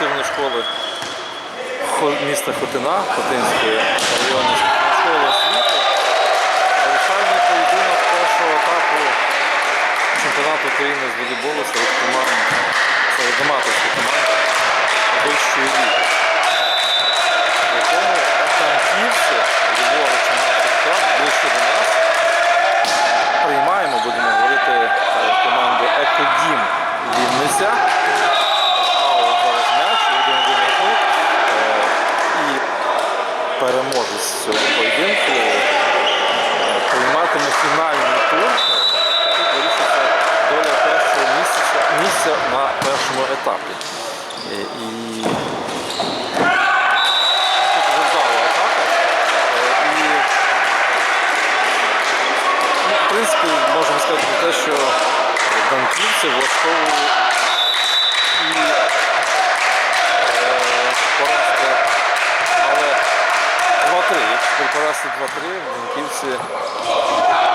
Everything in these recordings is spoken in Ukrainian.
спортивної школи міста Хотина, Хотинської районної школи освіти. Вирішальний поєдинок першого етапу чемпіонату України з волейболу серед команд, серед аматорських команд вищої ліги. В якому франківці, ліворуч Марка ближче до нас, приймаємо, будемо говорити, е, команду Екодім Вінниця. А от зараз м'яч, один один рахунок. Е, І переможець цього поєдинку е, прийматиме фінальний тур. Тут доля першого місця, на першому етапі. Е, І тут атака. Е, Ну, в принципі, можемо сказати про те, що данківці влаштовують Поразці 2-3, данківці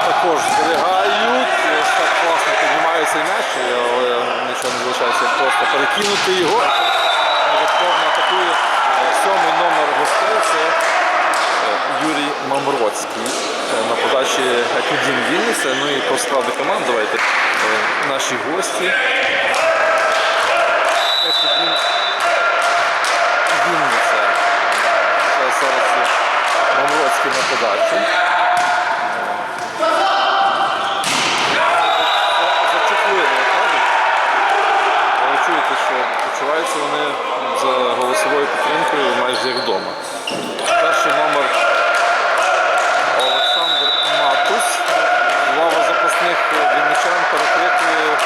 також зберігають. Ось так класно піднімає цей м'яч, але нічого не залишається, просто перекинути його. Невідповно атакує е, сьомий номер гостей. Це Е, Юрій Мамроцький е, на подачі Екодім Вінниця. Ну і по складу команд давайте наші гості. Екодім Вінниця. Зараз Мамроцький на. Зачепили нападу. Ви чуєте, що почуваються вони за голосовою підтримкою майже як вдома. Перший номер Олександр Матус. Лава запасних вінничан перекрикує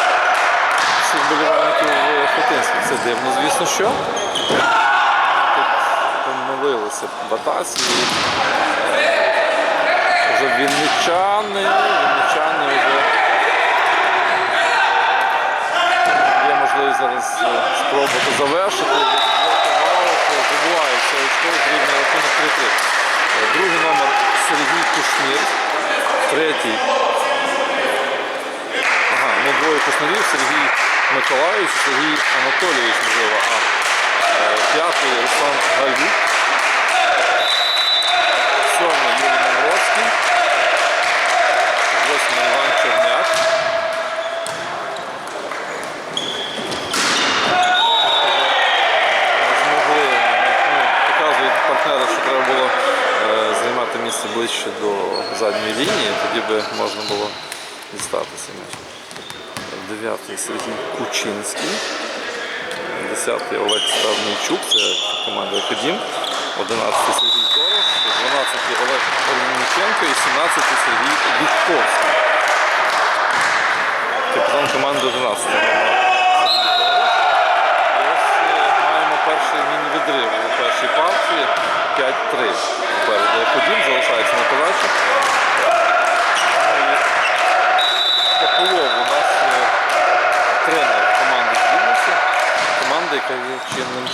всіх болівальників Хотинських. Це дивно, звісно, що. Тут помилилися батасі. Вже вінничани, вінничани вже є можливість зараз е, спробувати завершити. Забувається очко рівний рахунок 3-3. Е, Другий номер Сергій Кушнір. Третій. Ага, ну двоє кушнирів, Сергій Миколаївич, Сергій Анатолійович, можливо, а е, п'ятий Руслан Галюк. Сьомий Юрій Мавроцький. Восьмий Іван Черняк. змогли, ну, що треба було е, займати місце ближче до задньої лінії, тоді би можна було дістатися. Дев'ятий Сергій Кучинський, десятий Олег Ставнійчук, це команда Акадім, одинадцятий Сергій Дорож, 12 Олег Ольниченко і сімнадцятий Сергій Вітковський. Капітан команди 11 і ось е, маємо перший міні-відрив у першій партії 5-3. Попереду Подім залишається на подачі. Ну і По полову у нас е, тренер команди з Вінниці, команда, яка є чинним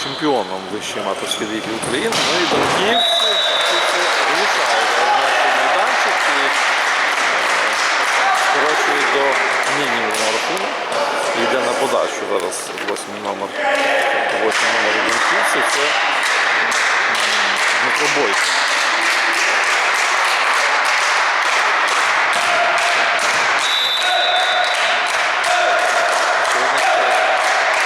чемпіоном вищої аматорської України. Ну і Донківці, вирішають вилучають майданчик і е, скорочують до мінімуму рахунок. Йде на подачу зараз восьмий номер. Восьмий номер Донківці. Це м, Дмитро Бойко. Сьогодні ще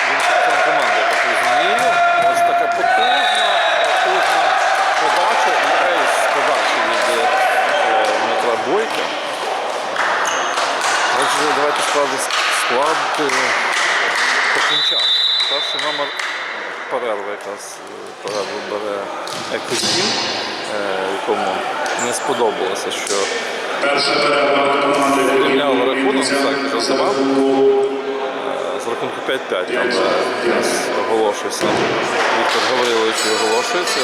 він капітан команди, я так розумію. Ось така потужна, потужна подача і ейс подачі від е, Дмитра Бойка. Отже, давайте склади склад е, Покінчан. Перший номер перерви якраз е, перерву бере Екодім, е, якому не сподобалося, що команди рахунок, так і жартував. Е, З рахунку 5-5 там оголошується. Віктор Гаврилович оголошується.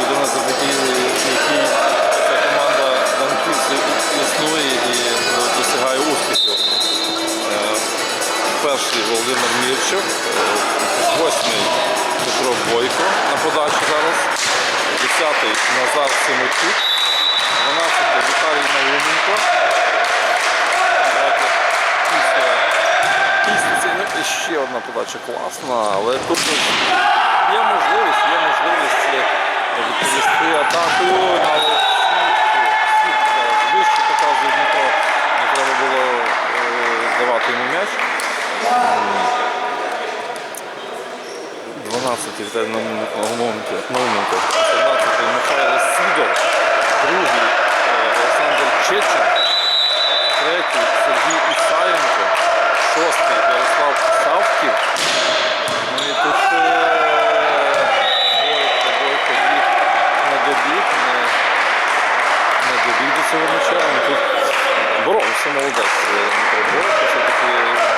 Людина завдяки якій ця команда Данківців існує і досягає успіху. Перший Володимир Мірчук, восьмий Петро Бойко на подачі зараз, десятий Назар Симочук, 12-й Віталій Науменко. І ще одна подача. класна, але тут є можливість, є можливість е, відповісти атакою, але всі- всі зараз вище показує Дмитро, не треба було е, здавати йому м'яч. 12-й Віталій Науменко, 17-й Михайло Сидор, другий е, Олександр Чечин, третій Сергій Ісаєнко, шостий Ярослав Савків. Ну і тут Бойко, Бойко біг не добіг, не, не добіг до цього Тут боровся молодець е, Дмитро Бойко, все-таки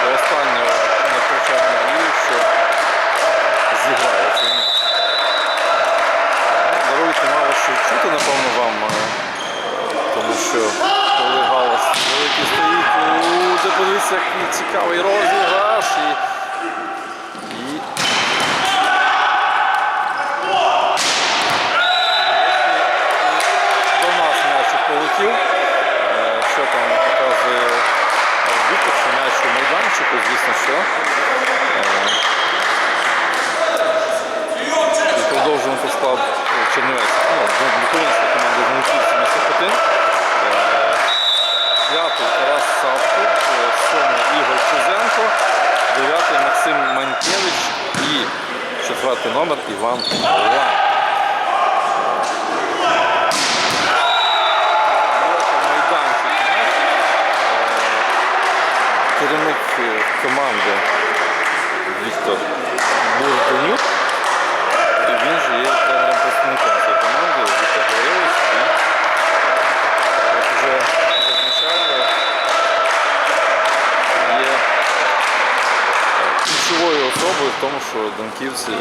до останнього не втрачав надію, що зіграє цей. Даруйте мало що чути, напевно, вам, е, тому що коли галас великий стоїть, подивіться, який цікавий розіграш. До нас м'ячик полетів. Е, Що там показує арбітр, що м'яч у майданчику, звісно, що. Е, і продовжуємо по складу Чернівець. Ну, Буковинська команда Жінківці Місопотин. П'ятий Тарас Савко, е, сьомий Ігор Чузенко, дев'ятий Максим Манькевич і четвертий номер Іван Лан. Е, Керівник е, команди Віктор Бурденюк. І він же є тренером представником цієї команди Віктор Григорович. І як вже зазначали, є ключовою особою донківці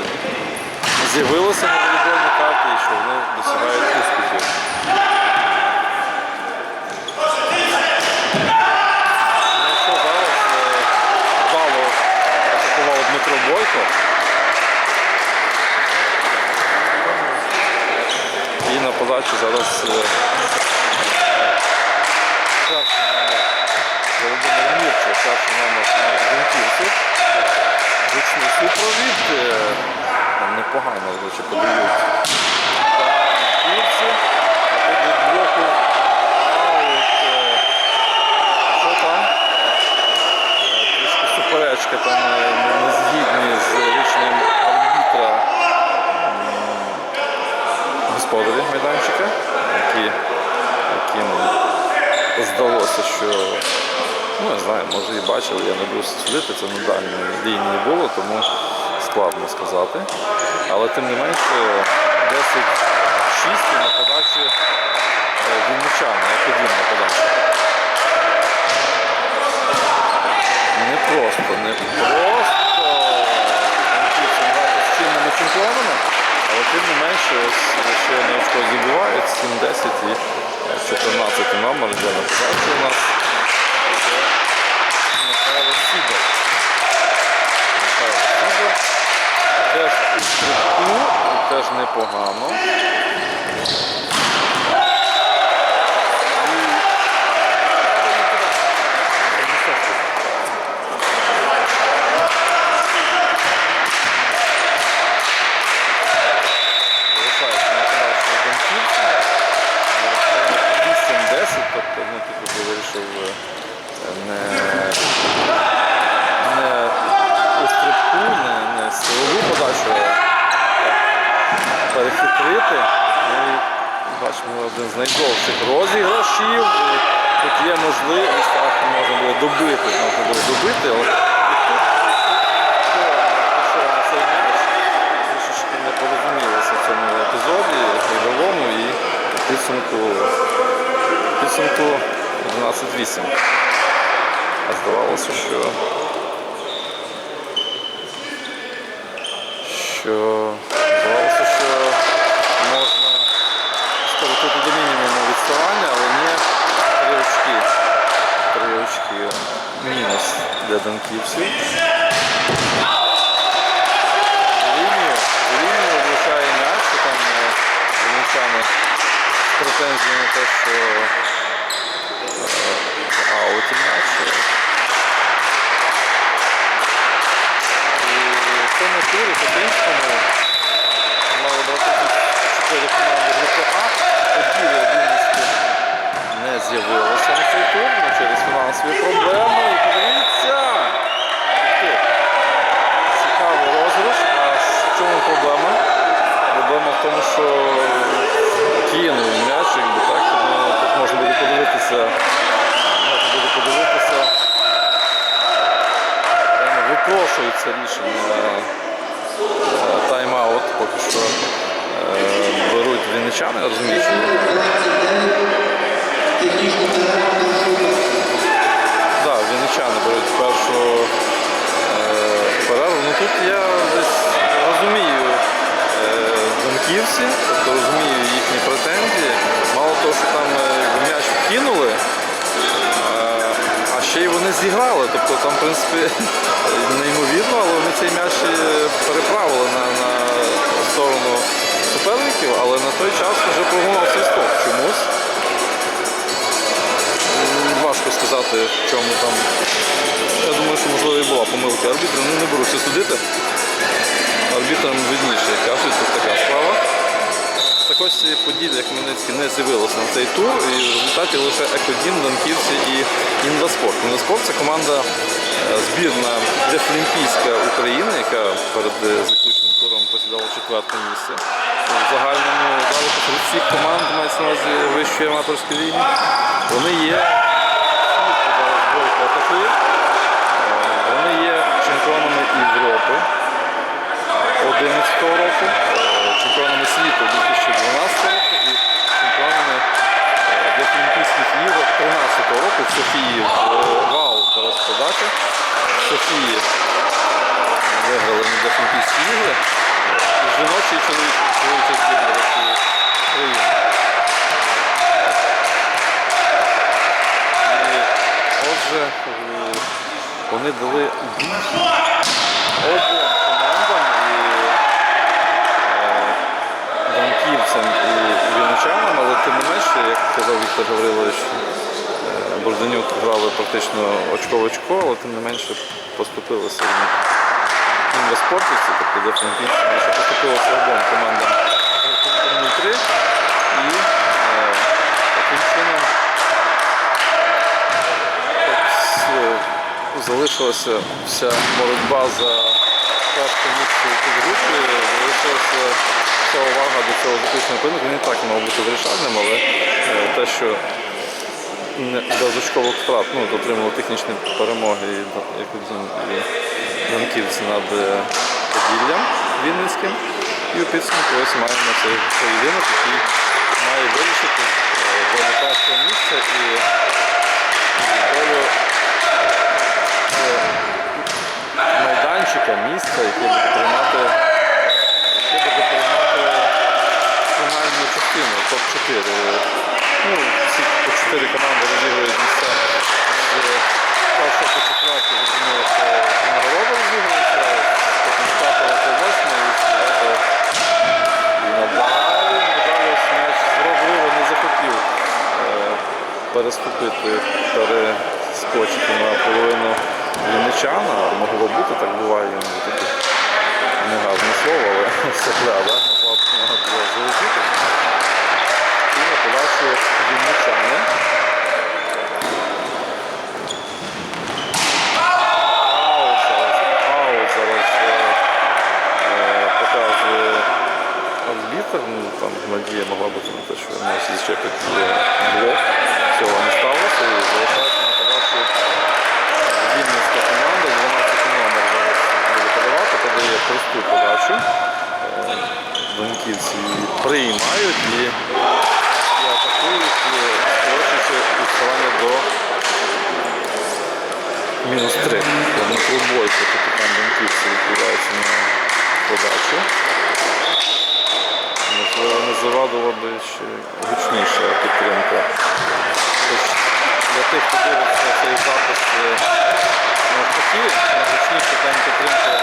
з'явилися на волейбольній карті і що вони досягають успіхів. Ну зараз е, вдало атакував Дмитро Бойко. І на подачі зараз е, перший номер Володимир Мірчев, перший номер Донківців. Гучний супровід. е, Непогано, речі, подають. Тут від блоку е, Що там? Е, Трішки е, не- згідні з рішенням арбітра господарі майданчика, яким здалося, що ну не знаю, може і бачили, я не буду судити, це на дальній лінії було, тому складно сказати. Але тим не менше 10-6 на подачі е, вінничани, як один на подачі. Не просто, не просто з чинними чемпіонами, але тим не менше, ось ще не очко забувають, 7-10 і е, 14 номер йде на подачі у нас. Михайло Сідор. Михайло Сідор. Теж у теж непогано. залишається на подачі Донківці. 8-10, тобто ну, тут вже вирішив е, не, не у стрибку, не, не силову подачу, а перехитрити. Ну, і бачимо один з найдовших розіграшів. І Тут є можливість, так можна було добити, можна було добити, на цей м'яч. Трішечки не порозумілися в цьому епізоді ігровому і підсумку, підсумку 11-8. А здавалося, що, що здавалося, що можна скоротити до мінімуму відставання, але ні, три очки. Три очки мінус для донківців. лінію, в лінію влучає м'яч, що там е, вінничани з претензією на те, що е, в ауті м'яч. І з'явилося на цей тур ну, через фінансові проблеми. І подивіться! Ти. Цікавий розіграш. А в чому проблема? Проблема в тому, що кинув м'яч, якби так. Ну, тут можна буде подивитися. Можна буде подивитися. Прямо Випрошується рішення е, тайм-аут поки що. е, Беруть вінничани, розумію, що вінничани беруть першу е, перерву. Ну тут я розумію донківці, тобто розумію їхні претензії. Мало того, що там м'яч кинули, ще й вони зіграли. Тобто там, в принципі, неймовірно, але вони цей м'яч переправили на, на сторону суперників, але на той час вже прогнав свисток чомусь. Важко сказати, в чому там. Я думаю, що можливо і була помилка арбітра. Ну, не беруся судити. Арбітрам видніше, кажуть, тут така справа. Так ось Поділля Хмельницький не з'явилося на цей тур, і в результаті лише Екодім, Донківці і Інваспорт. Інваспорт це команда е, збірна Дефлімпійська України, яка перед е, заключним туром посідала четверте місце. В загальному залику всіх команд мається на увазі вищої аматорської лінії. Вони є зараз. Е, Вони є чемпіонами Європи 2011 року, е, чемпіонами світу 2012 року і чемпіонами е, Дефлімпійських ігор 2013 року в Софії е, вау зараз подача. В Софії виграли на Дефлімпійські ігри. Жіночі і чоловічі збірні України. Отже, е, вони дали бій Не менше, як казав Віктор Гаврилович, е, Борденюк грали практично очко в очко, але тим не менше поступилися інвеспортівці, тобто де франківці, що поступилися обом командам 0-3 і е, таким чином е, залишилася вся боротьба за перше місце у підгрупі, залишилася вся увага до цього заключного поєдинку. Він і так мав бути вирішальним, але е, те, що не- без очкових втрат ну, отримали технічні перемоги і, Донківці над Поділлям Вінницьким. І у підсумку ось маємо цей поєдинок, який має вирішити е, долю першого місця і долю е, майданчика, місця, яке буде приймати, яке буде приймати фінальну частину, топ-4. Ну, всі по 4 команди розігрують місця з першого по четвертого, розуміло, що нагорода розігрується, потім з п'ятого по восьмий, і з дев'ятого і надалі, надалі ось м'яч зробив, не захотів е, переступити, перескочити на половину вінничана. Могло бути, так буває, він таке негарне слово, але сопля, да? могла б могла б залетіти. І на подачу вінничани. Аут зараз, аут зараз е, е, показує арбітр. Ну, там надія могла бути на те, що він може зачепити блок. Цього не сталося і залишається на подачу Вінницька команда, 12 номер зараз буде подавати, подає просту подачу. Е, Донківці її приймають і, і атакують, і скорочуючи відставання до мінус 3. Дмитро Бойко, капітан Донківці, відповідається на подачу. Можливо, не завадила би ще гучніша підтримка. Тож для тих, хто дивиться цей запис е, навпаки, гучніше там підтримка,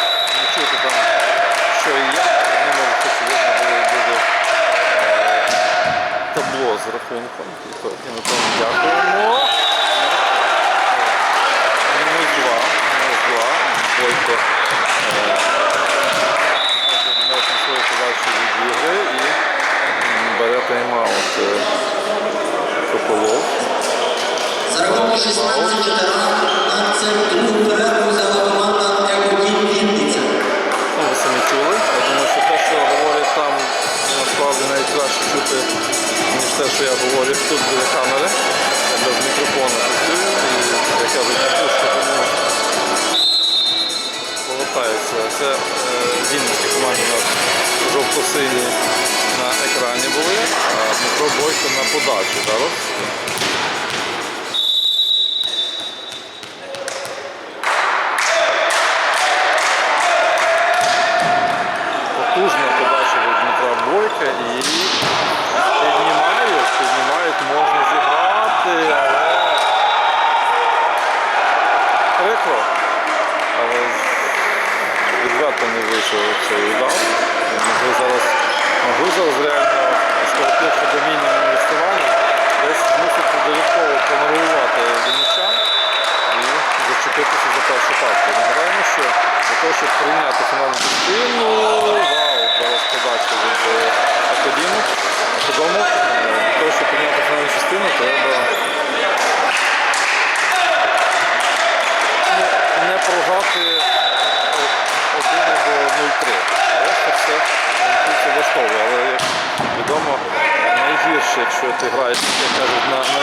не чути там, що і як, вони можуть очевидно було буде е, табло з рахунком. І то- І на тому дякуємо. Мінус 2, мінус 2, Бойко е, на свою подачу відіграє і бере тайм-аут Ну. Я думаю, що те, що говорять там, насправді навіть чути, ніж те, що я говорю тут біля камери. Я на пушку, тому повертається. Це е, у нас жовто-сині на екрані були, а Дмитро Бойко на подачі зараз. Потужна подача від Дмитра Бойка і піднімають, піднімають, можна зіграти, але прикро. Але відверто не вийшов цей удар. Могли зараз, могли зараз реально скоротивши до мінімуму відставання, десь змусити додатково понервувати вінничан і зачепитися за першу партію. Нагадаємо, що для того, щоб прийняти фінальну частину, вау, зараз подача від е, Акадіму. Акадому, е, для того, щоб прийняти фінальну частину, треба ну, не програти 1 або 0-3. Решта все це влаштовує, але як відомо, найгірше, якщо ти граєш, як кажуть, на, на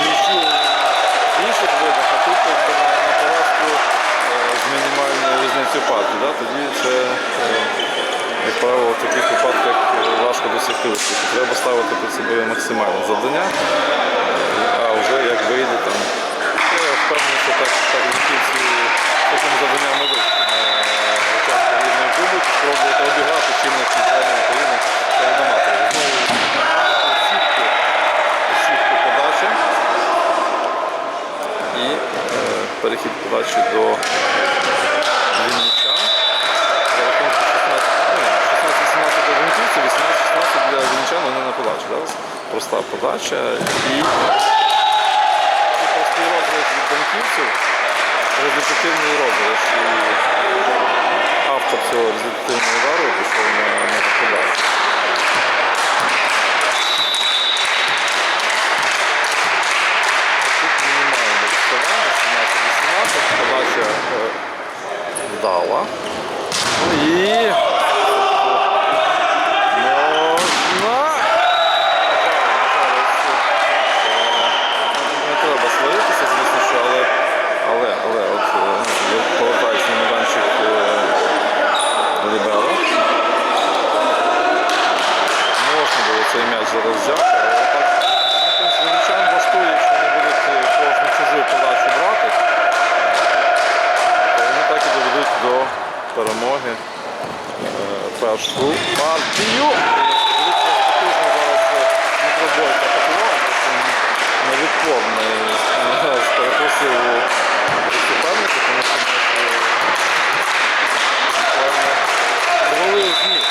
в інших видах, а тут на, на поразку е, з мінімальною різницею партії. Да? Тоді це, е, як правило, в таких випадках е, важко досягти успіху. Треба ставити перед собою максимальне завдання, а вже як вийде там. Я впевнений, що так, так кінці таким завданням не вийде. Рідної спробувати обіграти чинних чемпіонів України та Водоматові. Знову сітки, сітки подачі і е, перехід подачі до Вінничан. За рахунку 16, ну, 16-17 до Вінківців, 18-16 для Вінничан, вони на подачі. Да? Проста подача і і простий розгляд від банківців, результативний розгляд. І автор цього результативного удару пішов на, на подачу. Подача е, вдала. Ну і можна. Не треба сваритися, звісно, що, але, але, але от е, як повертається на майданчик е, Лібело. Можна було цей м'яч зараз взяти, але так, ну, звичайно, влаштує, якщо вони будуть е, кожну чужу подачу брати, то вони так і доведуть до перемоги е, першу партію. не як потужно зараз е, Дмитро Бойко атакував, він невідпорний зараз перепросив у суперника, тому що е, буквально звалив з ніг.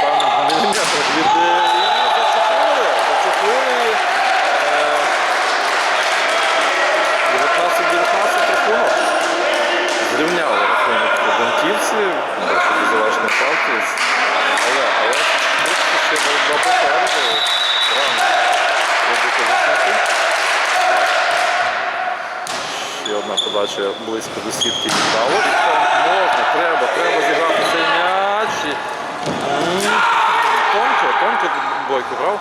Там міліметрах від е, і зачепили, зачепили. е, 19-19 рахунок. Зрівняли рахунок банківців, до завершення партії. Але, але тут ще боротьба попереду. Рано робити висновки. Ще одна подача близько до сітки віддало. Можна, треба, треба зіграти цей м'яч. Тонко, тонко бойко грав.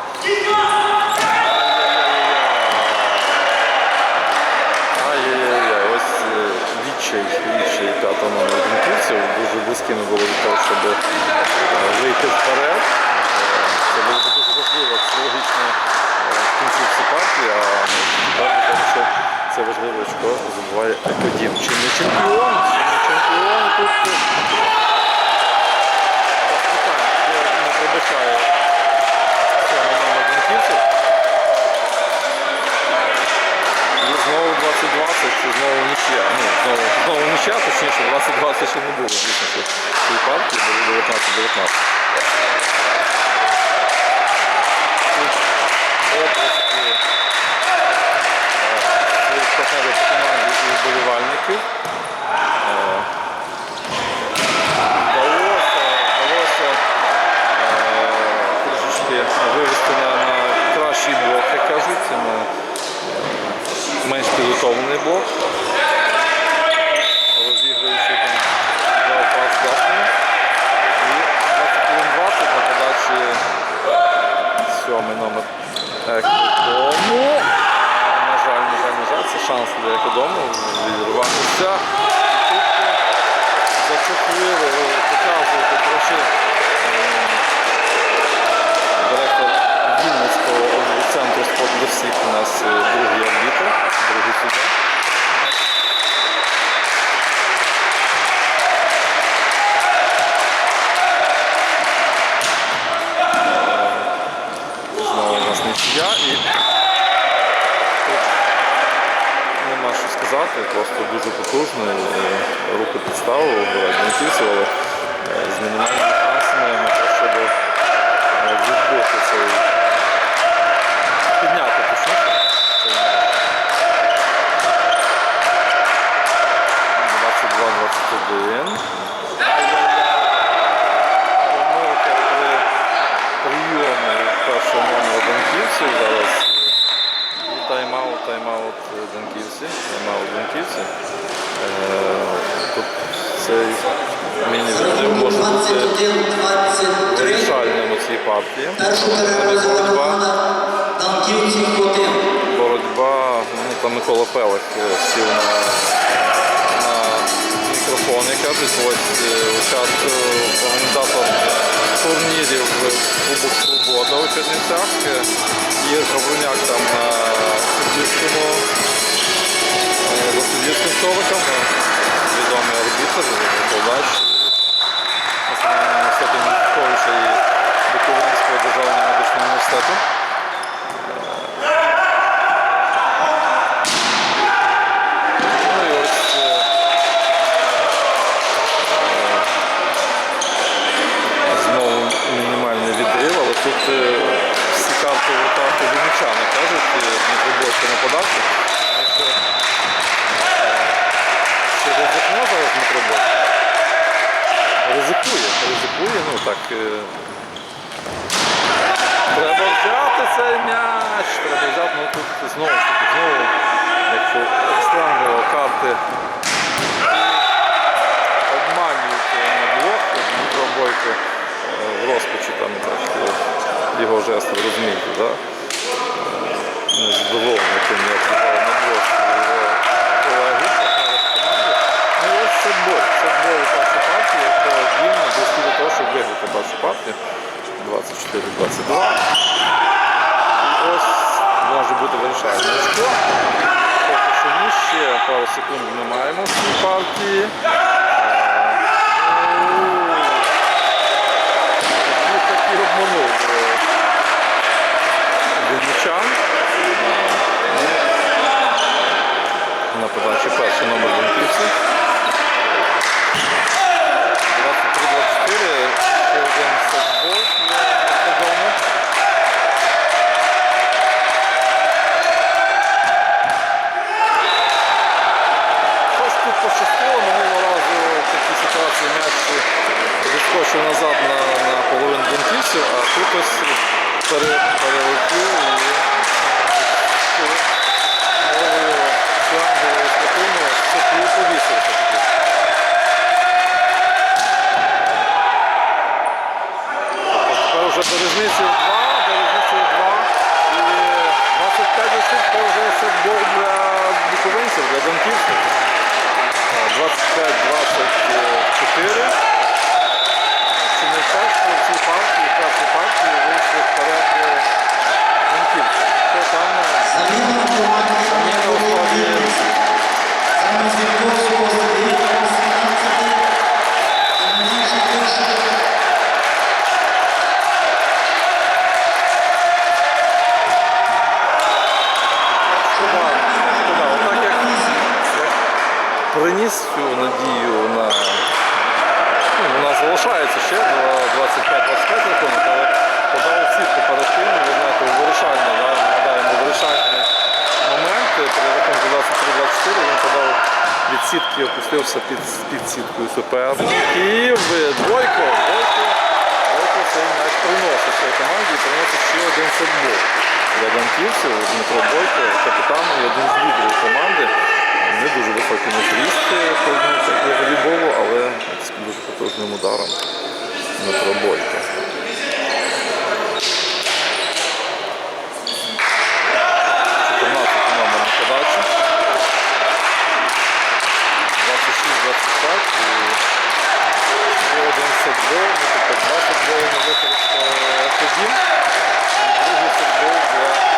Ай-яй-яй, ось е, відчай, відчай п'ятого номер Дінківців. Дуже близькими було від того, щоб е, вийти вперед. Е, Це було дуже важливо психологічно е, в кінцівці партії, а насправді що це важливо, що забуває Екодім. Чи не чемпіон, чи не чемпіон тут. е, я не Дінківців. І знову 2020, це знову нічия. Ні, знову, знову нічия, точніше, 2020 ще не було, звісно, в цій партії було 19-19. серед команди і вболівальників. Е, вдалося, вдалося е, вивести на кращий блок, як кажуть, е, менш підготовлений блок. Тут е, зачепили, показуєте трохи ем, директор Вінницького центру спорту всіх у нас е, другий арбітр, другий суддя. Знову у нас нічия і тут нема що сказати, просто дуже потужно. і Руку підставив, Бенківців, але е, з мінімальними шансами на те, щоб е, відбити цей підняти точніше цей матч. 22-21. Помилка при прийомі першого номера Данківців зараз. І тайм-аут, тайм-аут Данківці. Тайм-аут Данківці. Е, Тут цей міні-відрив може бути 21-23. вирішальним у цій партії. Боротьба, команда Данківців 1. боротьба, ну там Микола Пелик е, сів на, на мікрофон, і кажуть, ось е, е, організатор турнірів Кубок Свобода у Чернівцях. е, Ігор Гавруняк там на суддівському суддівським столиком. Відомий арбітр, викладач. Національного університету Міховича і Буковинського державного медичного університету. Ну е, е, тут е, всі карти в руках Вінничани кажуть, Дмитро Бойко на подачу. Чи ризикне зараз Дмитро Бойко? Ризикує, ризикує, ну так. е, Треба взяти цей м'яч, треба ну тут знову ж таки, знову, якщо Екстрангова карти обманюють на блок, Дмитро Бойко е, в розпачі там трошки його жест, ви розумієте, да? Е, не задоволений тим, як зіграв на блок його колеги, партнери по команді. Ну ось футбол, футбол у першій партії, яка дійсно близькі до того, щоб виграти першу партію. 24-22. Може бути вирішальне очко. Поки що ні, ще пару секунд ми маємо в цій партії. Е, ну, Такі такі обманув е, Вінничан. Е, На подачі перший номер Вінківців. 23-24, ще один футбол додому. Щось тут пощастило, минулого разу в такій ситуації м'яч відскочив назад на, на половину бунківців, а тут ось пере, перелетів і новою фланговою спокійно соплю повісив все-таки. Тепер вже до різниці в 2, до різниці в 2. І 25 очок це вже футбол для буковинців, для донківців. 25-24. Авдіїв, в Бойко. Бойко цей м'яч приносить своїй команді і приносить ще один футбол. Для Данківців Дмитро Бойко, капітан і один з лідерів команди. Не дуже високий не зріст е, волейболу, але з дуже потужним ударом Дмитро Бойко. Thank you один сетбол, ну, тут два сетболи на виході Ахтезін, другий сетбол для